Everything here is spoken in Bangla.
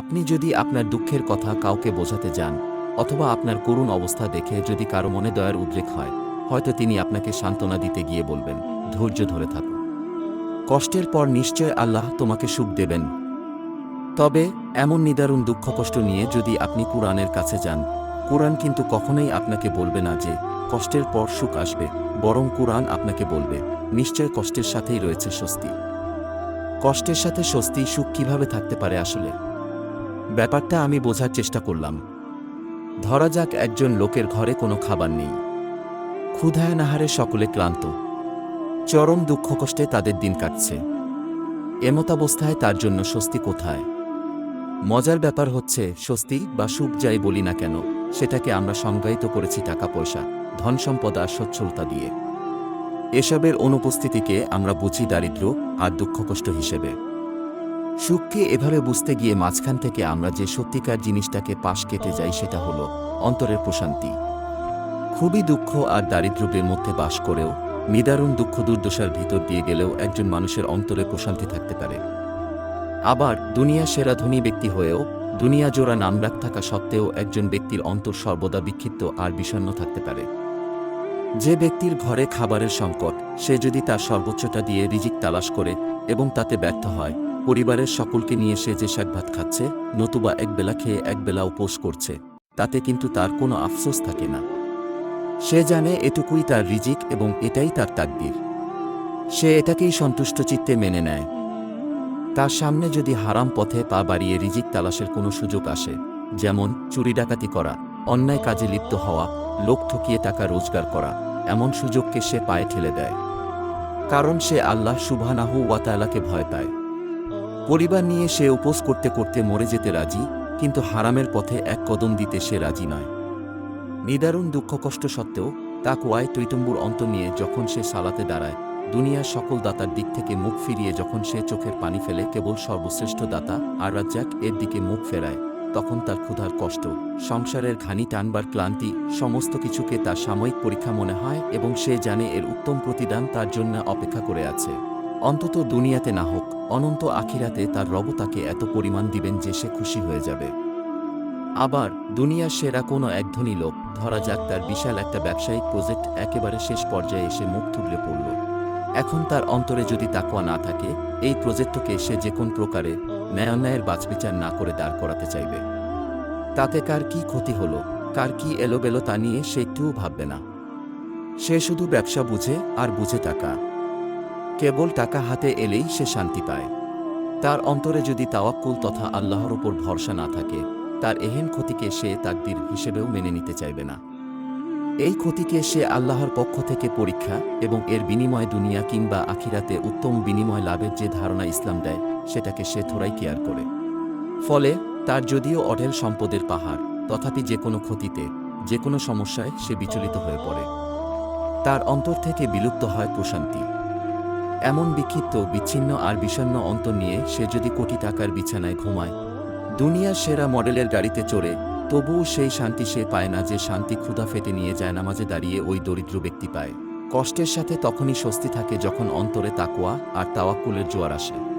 আপনি যদি আপনার দুঃখের কথা কাউকে বোঝাতে যান, অথবা আপনার করুণ অবস্থা দেখে যদি কারও মনে দয়ার উদ্রেক হয়, হয়তো তিনি আপনাকে সান্ত্বনা দিতে গিয়ে বলবেন, ধৈর্য ধরে থাকুন কষ্টের পর নিশ্চয় আল্লাহ তোমাকে সুখ দেবেন। তবে এমন নিদারুণ দুঃখ কষ্ট নিয়ে যদি আপনি কুরআনের কাছে যান, কুরআন কিন্তু কখনোই আপনাকে বলবে না যে কষ্টের পর সুখ আসবে, বরং কুরআন আপনাকে বলবে, নিশ্চয় কষ্টের সাথেই রয়েছে স্বস্তি। কষ্টের সাথে স্বস্তি সুখ কীভাবে থাকতে পারে আসলে? ব্যাপারটা আমি বোঝার চেষ্টা করলাম। ধরা যাক একজন লোকের ঘরে কোনো খাবার নেই। ক্ষুধায় নাহারে সকলে ক্লান্ত। চরম দুঃখ কষ্টে তাদের দিন কাটছে। এমতাবস্থায় তার জন্য স্বস্তি কোথায়? মজার ব্যাপার হচ্ছে, স্বস্তি বা সুখ যাই বলি না কেন, সেটাকে আমরা সংজ্ঞায়িত করেছি টাকা পয়সা ধন সম্পদ আর সচ্ছলতা দিয়ে। এসবের অনুপস্থিতিকে আমরা বুঝি দারিদ্র্য আর দুঃখ কষ্ট হিসেবে। সুখকে এভাবে বুঝতে গিয়ে মাঝখান থেকে আমরা যে সত্যিকার জিনিসটাকে পাশ কেটে যাই সেটা হলো অন্তরের প্রশান্তি। খুবই দুঃখ আর দারিদ্র্যের মধ্যে বাস করেও, নিদারুণ দুঃখ দুর্দশার ভিতর দিয়ে গেলেও একজন মানুষের অন্তরে প্রশান্তি থাকতে পারে। আবার দুনিয়া সেরা ধনী ব্যক্তি হয়েও, দুনিয়া জোড়া নামডাক থাকা সত্ত্বেও একজন ব্যক্তির অন্তর সর্বদা বিক্ষিপ্ত আর বিষণ্ণ থাকতে পারে। যে ব্যক্তির ঘরে খাবারের সংকট, সে যদি তার সর্বোচ্চটা দিয়ে রিজিক তালাশ করে এবং তাতে ব্যর্থ হয় পরিবারের সকলকে নিয়ে সে যে শাকভাত খাচ্ছে, নতুবা একবেলা খেয়ে একবেলা উপোস করছে, তাতে কিন্তু তার কোনো আফসোস থাকে না। সে জানে এটুকুই তার রিজিক এবং এটাই তার তাকদির। সে এটাকেই সন্তুষ্ট চিত্তে মেনে নেয়। তার সামনে যদি হারাম পথে পা বাড়িয়ে রিজিক তালাশের কোনো সুযোগ আসে, যেমন চুরি ডাকাতি করা, অন্যায় কাজে লিপ্ত হওয়া, লোক ঠকিয়ে টাকা রোজগার করা, এমন সুযোগকে সে পায়ে ঠেলে দেয়। কারণ সে আল্লাহ সুবহানাহু ওয়াতালাকে ভয় পায়। পরিবার নিয়ে সে উপোস করতে করতে মরে যেতে রাজি, কিন্তু হারামের পথে এক কদম দিতে সে রাজি নয়। নিদারুণ দুঃখ কষ্ট সত্ত্বেও তা কুয়ায় টৈটম্বুর অন্ত নিয়ে যখন সে সালাতে দাঁড়ায়, দুনিয়ার সকল দাতার দিক থেকে মুখ ফিরিয়ে যখন সে চোখের পানি ফেলে কেবল সর্বশ্রেষ্ঠ দাতা আর রাজ্জাক এর দিকে মুখ ফেরায়, তখন তার ক্ষুধার কষ্ট, সংসারের ঘানি টানবার ক্লান্তি, সমস্ত কিছুকে তার সাময়িক পরীক্ষা মনে হয় এবং সে জানে এর উত্তম প্রতিদান তার জন্য অপেক্ষা করে আছে। অন্তত দুনিয়াতে না হোক অনন্ত আখিরাতে তার রব তাকে এত পরিমাণ দিবেন যে সে খুশি হয়ে যাবে। আবার দুনিয়ার সেরা কোনো এক ধনী লোক, ধরা যাক তার বিশাল একটা ব্যবসায়িক প্রজেক্ট একেবারে শেষ পর্যায়ে এসে মুখ থুবড়ে পড়ল। এখন তার অন্তরে যদি তাকওয়া না থাকে, এই প্রজেক্টকে সে যে কোন প্রকারে ন্যায়ান্যায়ের বাছবিচার না করে দাঁড় করাতে চাইবে। তাতে কার কি ক্ষতি হলো, কার কি এলোবেলো তা নিয়ে সে একটুও ভাববে না। সে শুধু ব্যবসা বুঝে আর বুঝে টাকা কেবল টাকা হাতে এলেই সে শান্তি পায়। তার অন্তরে যদি তাওয়াক্কুল তথা আল্লাহর ওপর ভরসা না থাকে, তার এহেন ক্ষতিকে সে তাকদির হিসেবেও মেনে নিতে চাইবে না। এই ক্ষতিকে সে আল্লাহর পক্ষ থেকে পরীক্ষা এবং এর বিনিময় দুনিয়া কিংবা আখিরাতে উত্তম বিনিময় লাভের যে ধারণা ইসলাম দেয়, সেটাকে সে থোড়াই কেয়ার করে। ফলে তার যদিও অঢেল সম্পদের পাহাড়, তথাপি যে কোনো ক্ষতিতে, যে কোনো সমস্যায় সে বিচলিত হয়ে পড়ে। তার অন্তর থেকে বিলুপ্ত হয় প্রশান্তি। এমন বিক্ষিপ্ত, বিচ্ছিন্ন আর বিষণ্ন অন্তর নিয়ে সে যদি কোটি টাকার বিছানায় ঘুমায়। দুনিয়ার সেরা মডেলের গাড়িতে চড়ে, তবুও সেই শান্তি সে পায় না যে শান্তি ক্ষুধা ফেটে নিয়ে যায় নামাজে দাঁড়িয়ে ওই দরিদ্র ব্যক্তি পায়। কষ্টের সাথে তখনই স্বস্তি থাকে যখন অন্তরে তাকুয়া আর তাওয়াক্কুলের জোয়ার আসে।